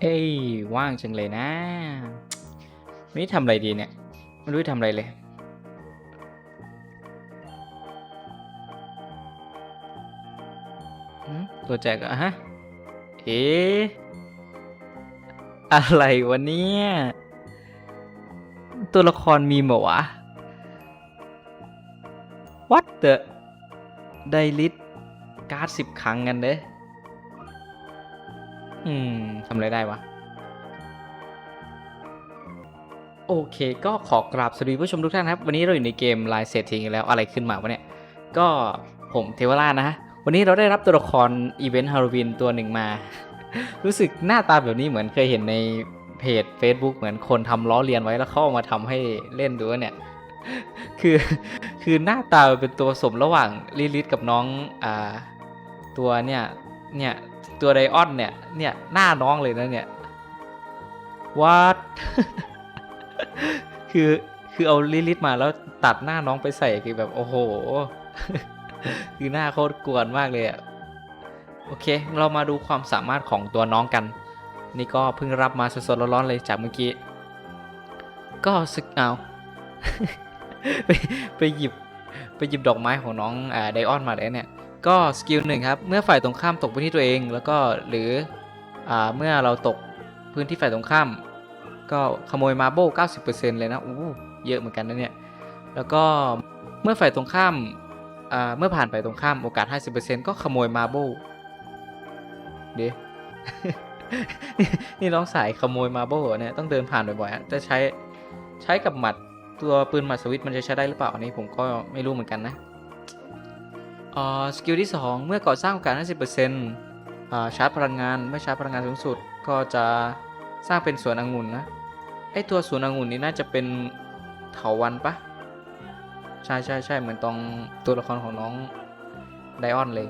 เอ้ยว่างจังเลยนะวันนี้ทำอะไรดีเนี่ยไม่รู้จะทำอะไรเลย ตัวแจกอะฮะ เอ๊อะไรวะเนี่ย ตัวละครมีหมวะ What the ได้ลิตการ์ดสิบครั้งกันเด้ อืมทำอะไรได้วะ โอเค ก็ขอกราบสวัสดีผู้ชมทุกท่านครับ วันนี้เราอยู่ในเกมลายเศรษฐีกันแล้วอะไรขึ้นมาวะเนี่ย ก็ผมเทวราชนะฮะ วันนี้เราได้รับตัวละครอีเวนต์ฮาโลวีนตัวหนึ่งมา รู้สึกหน้าตาแบบนี้เหมือนเคยเห็นในเพจ Facebook เหมือนคนทำล้อเลียนไว้แล้วเข้าเอามาทำให้เล่นดูวะเนี่ย คือคือหน้าตาเป็นตัวสมระหว่างลิลิทกับน้องอ่าตัวเนี่ยเนี่ย ตัวไดออนเนี่ย เนี่ย หน้าน้องเลยนะเนี่ย what คือคือเอาลิลิทมาแล้วตัดหน้าน้องไปใส่คือแบบโอ้โห คือหน้าโคตรกวนมากเลยอะโอเค เรามาดูความสามารถของตัวน้องกัน นี่ก็เพิ่งรับมาสดๆร้อนๆเลยจากเมื่อกี้ ก็สึกเอาไปไปหยิบไปหยิบดอกไม้ของน้องอ่าไดออนมาเลยเนี่ย ก็สกิลหนึ่งครับ เมื่อฝ่ายตรงข้ามตกพื้นที่ตัวเอง แล้วก็หรืออเมื่อเราตกพื้นที่ฝ่ายตรงข้าม ก็ขโมยมาโบ90%เลยนะอู้เยอะเหมือนกันนะเนี่ย แล้วก็เมื่อฝ่ายตรงข้ามเมื่อผ่านฝ่ายตรงข้ามโอกาส 50%ก็ขโมยมาโบเดี๋ยนี่น้องสายขโมยมาโบเนี่ยต้องเดินผ่านบ่อยๆจะใช้ใช้กับหมัดตัวปืนหมัดสวิตช์มันจะใช้ได้หรือเปล่าอันนี้ผมก็ไม่รู้เหมือนกันนะ อ่าสกิลที่ 2 เมื่อก่อสร้างโอกาส 50%อ่าชาร์จพลังงานเมื่อชาร์จพลังงานสูงสุด ก็จะสร้างเป็นสวนองุ่นนะไอตัวสวนองุ่นนี้น่าจะเป็นเถาวันปะใช่ใช่ใช่เหมือนตรงตัวละครของน้องไดออนเลย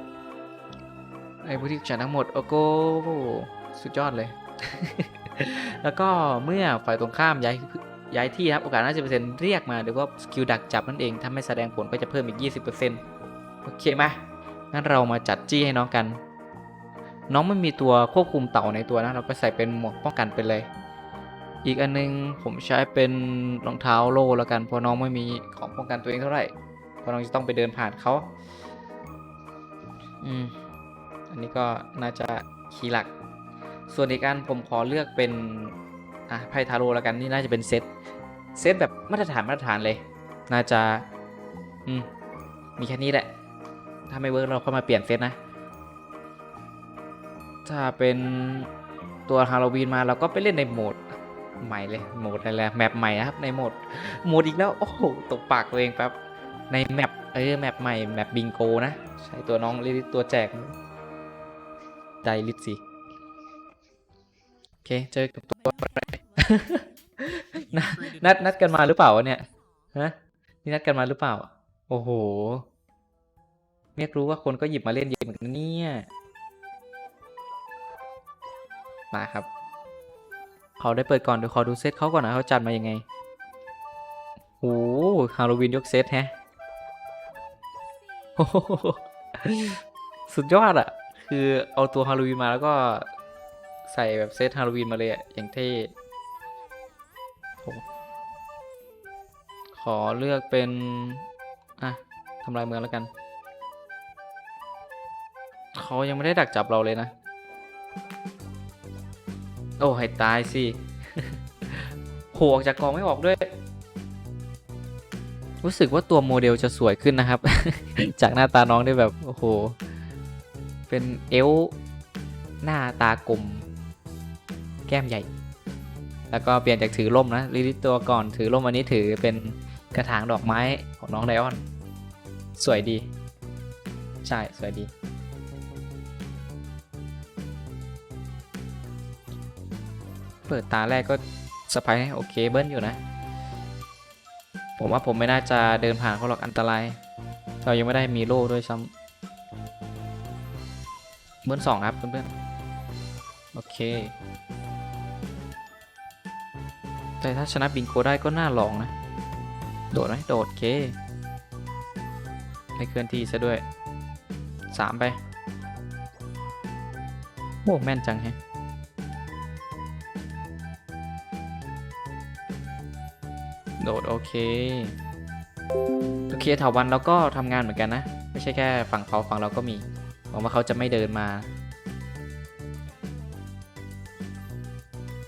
ไอ้ผู้ที่ฉันทั้งหมดโอ้โหสุดยอดเลย แล้วก็เมื่อฝ่ายตรงข้ามย้ายย้ายที่ครับโอกาส 50%เรียกมาหรือว่าสกิลดักจับนั่นเองถ้าไม่แสดงผลก็จะเพิ่มอีก 20% โอเคไหมงั้นเรามาจัดจี้ให้น้องกัน น้องไม่มีตัวควบคุมเต่าในตัวนะ เราก็ใส่เป็นหมวกป้องกันไปเลย อีกอันนึงผมใช้เป็นรองเท้าโล่แล้วกันเพราะน้องไม่มีของป้องกันตัวเองเท่าไหร่เพราะน้องจะต้องไปเดินผ่านเขาอืมอันนี้ก็น่าจะคีย์หลัก ส่วนอีกอันผมขอเลือกเป็นอะไพ่ทาโร่แล้วกันนี่น่าจะเป็นเซตเซตแบบมาตรฐานมาตรฐานเลย น่าจะอืมมีแค่นี้แหละ ถ้าไม่เวิร์กเราค่อยมาเปลี่ยนเซตนะ ถ้าเป็นตัวฮาโลวีนมาเราก็ไปเล่นในโหมดใหม่เลยโหมดอะไรแมปใหม่นะครับในโหมดโหมดอีกแล้วโอ้โหตกปากตัวเองแป๊บในแมปเออแมปใหม่แมปบิงโกนะ ใช้ตัวน้องลิลิตัวแจกไดลิทสิโอเคเจอกับตัวนัดนัดนัดกันมาหรือเปล่าเนี่ยฮะนี่นัดกันมาหรือเปล่า โอ้โห เรียกรู้ว่าคนก็หยิบมาเล่นเยอะเหมือนกันเนี่ย มาครับ เขาได้เปิดก่อนเดี๋ยวขอดูเซตเขาก่อนนะเขาจัดมายังไงโอ้ฮาโลวีนยกเซตแฮะสุดยอดอะคือเอาตัวฮาโลวีนมาแล้วก็ใส่แบบเซตฮาโลวีนมาเลยอะอย่างเท่ขอเลือกเป็น อะทำลายเมืองแล้วกัน เขายังไม่ได้ดักจับเราเลยนะ โอ้ให้ตายสิโผล่ออกจากกองไม่ออกด้วย รู้สึกว่าตัวโมเดลจะสวยขึ้นนะครับ จากหน้าตาน้องได้แบบ โอ้โห เป็นเอลหน้าตากลม แก้มใหญ่ แล้วก็เปลี่ยนจากถือร่มนะลิลิตตัวก่อนถือร่มอันนี้ถือเป็นกระถางดอกไม้ของน้องไดออน สวยดี ใช่ สวยดี เปิดตาแรกก็สไปร์โอเคเบิ้ลอยู่นะ ผมว่าผมไม่น่าจะเดินผ่านเขาหรอกอันตราย เรายังไม่ได้มีโล่ด้วยซ้ำเบิ้ลสองครับเพื่อนๆโอเค แต่ถ้าชนะบิงโกได้ก็น่าลองนะ โดดไหมโดดเคไม่เคลื่อนที่ซะด้วยสามไป โอ้แม่นจังแฮะ โดดโอเคโอเคเถาวันเราก็ทำงานเหมือนกันนะ ไม่ใช่แค่ฝั่งเขาฝั่งเราก็มีหวังว่าเขาจะไม่เดินมา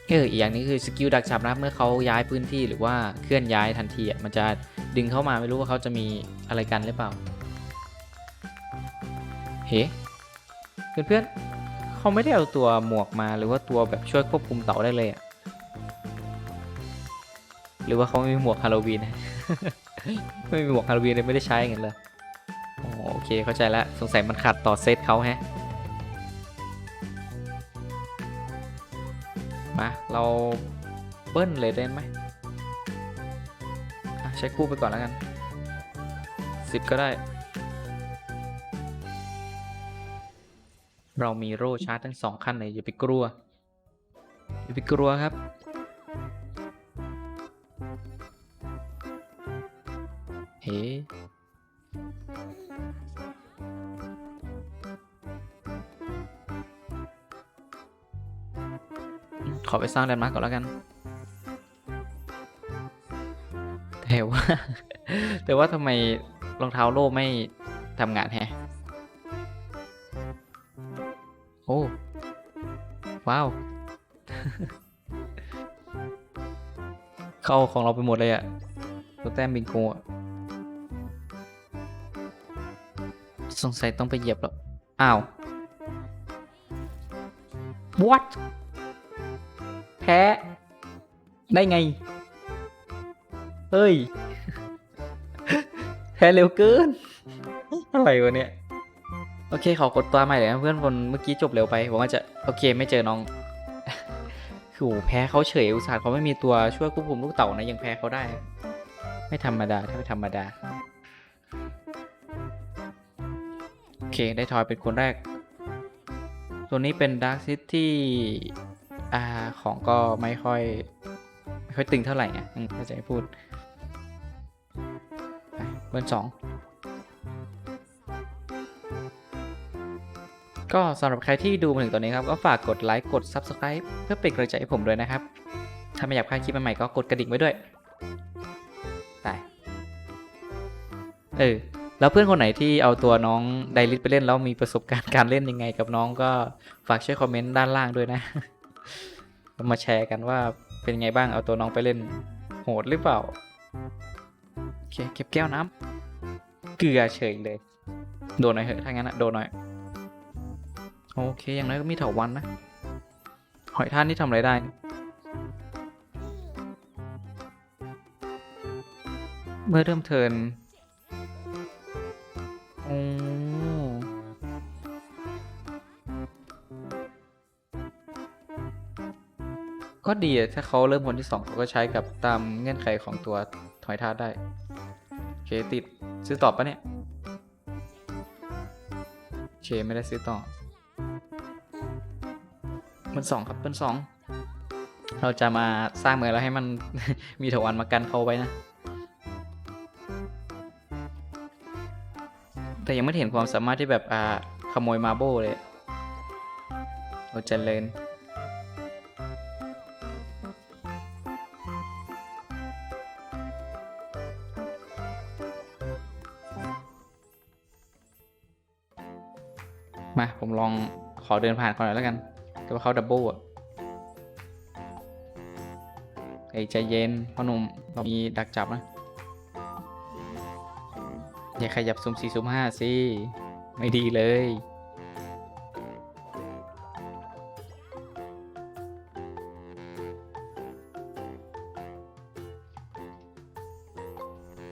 เอออีกอย่างนี้คือสกิลดักจับนะเมื่อเขาย้ายพื้นที่หรือว่าเคลื่อนย้ายทันทีอะมันจะดึงเข้ามาไม่รู้ว่าเขาจะมีอะไรกันหรือเปล่า เฮ้เพื่อนๆเขาไม่ได้เอาตัวหมวกมาหรือว่าตัวแบบช่วยควบคุมเต่าได้เลยอะ หรือว่าเขาไม่มีหมวกฮาโลวีน ไม่มีหมวกฮาโลวีนเลยไม่ได้ใช้เงี้ยเลยโอเคเข้าใจแล้วสงสัยมันขัดต่อเซตเขาแฮะมาเราเบิ้ลเลยได้ไหมใช้คู่ไปก่อนแล้วกันสิบก็ได้ เรามีโรชาร์จทั้งสองขั้นเลยอย่าไปกลัว อย่าไปกลัวครับ ขอไปสร้างแลนด์มาร์กก่อนแล้วกัน แต่ว่า แต่ว่าทำไมรองเท้าโล่ไม่ทำงานแฮะ โอ้ ว้าว เข้าของเราไปหมดเลยอะตัวแต้มบิงโกอะ สงสัยต้องไปเหยียบแล้ว อ้าว what แพ้ ได้ไง เฮ้ย แพ้เร็วเกิน อะไรวะเนี่ย โอเคขอกดตัวใหม่เลยนะเพื่อนคนเมื่อกี้จบเร็วไป ผมว่าจะ โอเคไม่เจอน้องคือโหแพ้เขาเฉยอุตส่าห์เขาไม่มีตัวช่วยควบคุมลูกเต่านะยังแพ้เขาได้ ไม่ธรรมดาถ้าไม่ธรรมดา ได้ทอยเป็นคนแรก ตัวนี้เป็นด a r k ซิตี้อ่าของก็ไม่ค่อยไม่ค่อยตึงเท่าไหร่อะอืมเข้าใจพูดไปเบอร์สองก็สำหรับใครที่ดูมาถึงตอนนี้ครับ ก็ฝากกดไลค์กด Subscribe เพื่อเป็นกำลังใจให้ผมด้วยนะครับ ถ้าไม่อยากพลาดคลิปใหม่ๆก็กดกระดิ่งไว้ด้วยไปเออ แล้วเพื่อนคนไหนที่เอาตัวน้องไดริสไปเล่นแล้วมีประสบการณ์การเล่นยังไงกับน้องก็ฝากช่วยคอมเมนต์ด้านล่างด้วยนะมาแชร์กันว่าเป็นไงบ้างเอาตัวน้องไปเล่นโหดหรือเปล่าโอเคเก็บแก้วน้ำเกลือเฉยเลย โดนหน่อยเหอะถ้างั้นอะโดนหน่อยโอเคอย่างน้อยก็มีเถาวันนะหอยท่านนี่ทำอะไรได้เมื่อเริ่มเทิน ก็ดีอะถ้าเขาเริ่มคนที่สองเขาก็ใช้กับตามเงื่อนไขของตัวหอยทาได้ โอเค ติดซื้อต่อปะเนี่ย โอเค ไม่ได้ซื้อต่อเบิ้ลสองครับเบิ้ลสองเราจะมาสร้างเมืองแล้วให้มันมีถาวันมากันเขาไว้นะ แต่ยังไม่เห็นความสามารถที่แบบอ่าขโมยมาโบเลย เราเจริ มา ผมลองขอเดินผ่านก่อนหน่อยแล้วกัน แต่ว่าเขาดับเบิลอะไอ้ใจเย็นพ่อหนุ่มเรามีดักจับนะ อย่าขยับสุ่มสี่สุ่มห้าสิ ไม่ดีเลย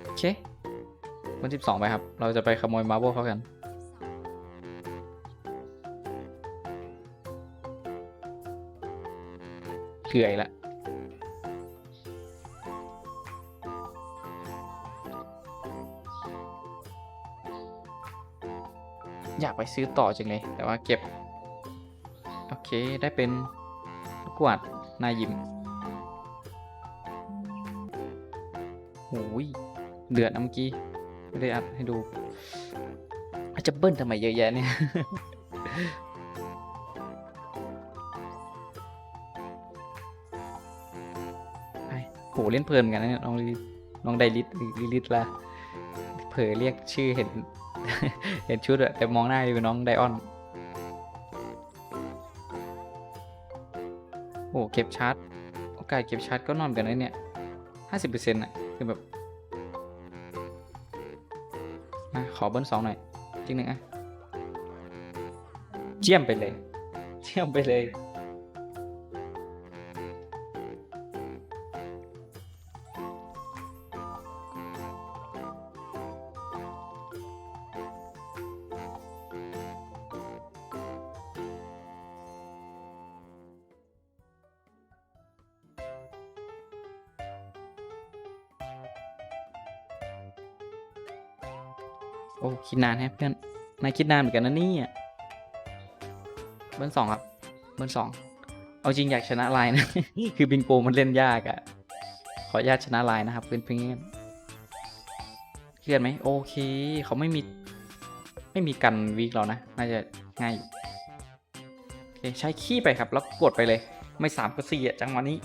โอเควันที่สองไปครับ เราจะไปขโมยมาร์เบลเขากัน เขื่อยละอยากไปซื้อต่อจังเลย แต่ว่าเก็บ โอเค ได้เป็นกวาดนายิมโอ้ย เดือดนะเมื่อกี้ ไม่ได้อัดให้ดูอาจจะเบิ้ลทำไมเยอะแยะเนี่ย หเล่นเพลินเหมือนกันนะเนี่ยลองดูดิน้องไดริสลิลิตละเผลอเรียกชื่อเห็น เห็นชุดอะแต่มองหน้าอยู่น้องไดออนโอ้เก็บชาร์จโอกาสเก็บชาร์จก็นอนกันนะเนี่ยห้าสิบเปอร์เซ็นต์อะคือแบบมาขอเบิ้ลสองหน่อยจริงหนึ่งอะเจียมไปเลย เจียมไปเลย โอ้คิดนานแฮะเพื่อนนายคิดนานเหมือนกันนะนี่เบอร์สองครับเบอร์สองเอาจริงอยากชนะลายนะ คือบิงโกมันเล่นยากอะขออนุญาตชนะลายนะครับเพื่อนเพื่อนเครียดไหมโอเคเขาไม่มีไม่มีกันวีกเรานะน่าจะง่ายโอเคใช้ขี้ไปครับแล้วกดไปเลย ไม่สามก็สี่อะจังหวะนี้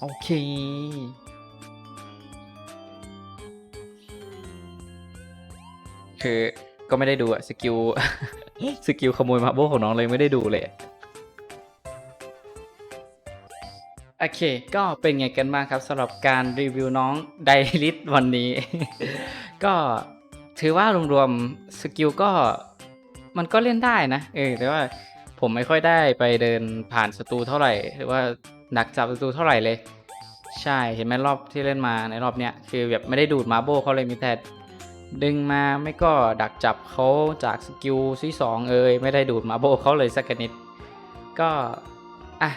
โอเค คือก็ไม่ได้ดูอะสกิลสกิลขโมยมาโบของน้องเลยไม่ได้ดูเลยโอเค ก็เป็นไงกันบ้างครับสำหรับการรีวิวน้องไดริสวันนี้ ก็ถือว่ารวมๆสกิลก็มันก็เล่นได้นะเออแต่ว่าผมไม่ค่อยได้ไปเดินผ่านศัตรูเท่าไหร่ หรือว่าดักจับศัตรูเท่าไหร่เลย ใช่เห็นไหมรอบที่เล่นมาในรอบเนี้ยคือแบบไม่ได้ดูดมาโบเขาเลยมีแต่ ดึงมาไม่ก็ดักจับเขาจากสกิลที่สองเอ่ยไม่ได้ดูดมาโบเขาเลยสักนิด ก็ อะ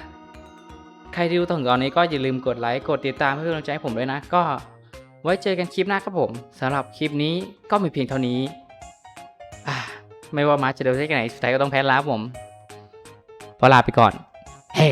ใครที่ดูถึงตอนนี้ก็อย่าลืมกดไลค์กดติดตามเพื่อเป็นกำลังใจให้ผมด้วยนะ ก็ไว้เจอกันคลิปหน้าครับผมสำหรับคลิปนี้ก็มีเพียงเท่านี้อะไม่ว่ามาจะเดินได้แค่ไหนสุดท้ายก็ต้องแพ้แล้วผมพอลาไปก่อนแฮ่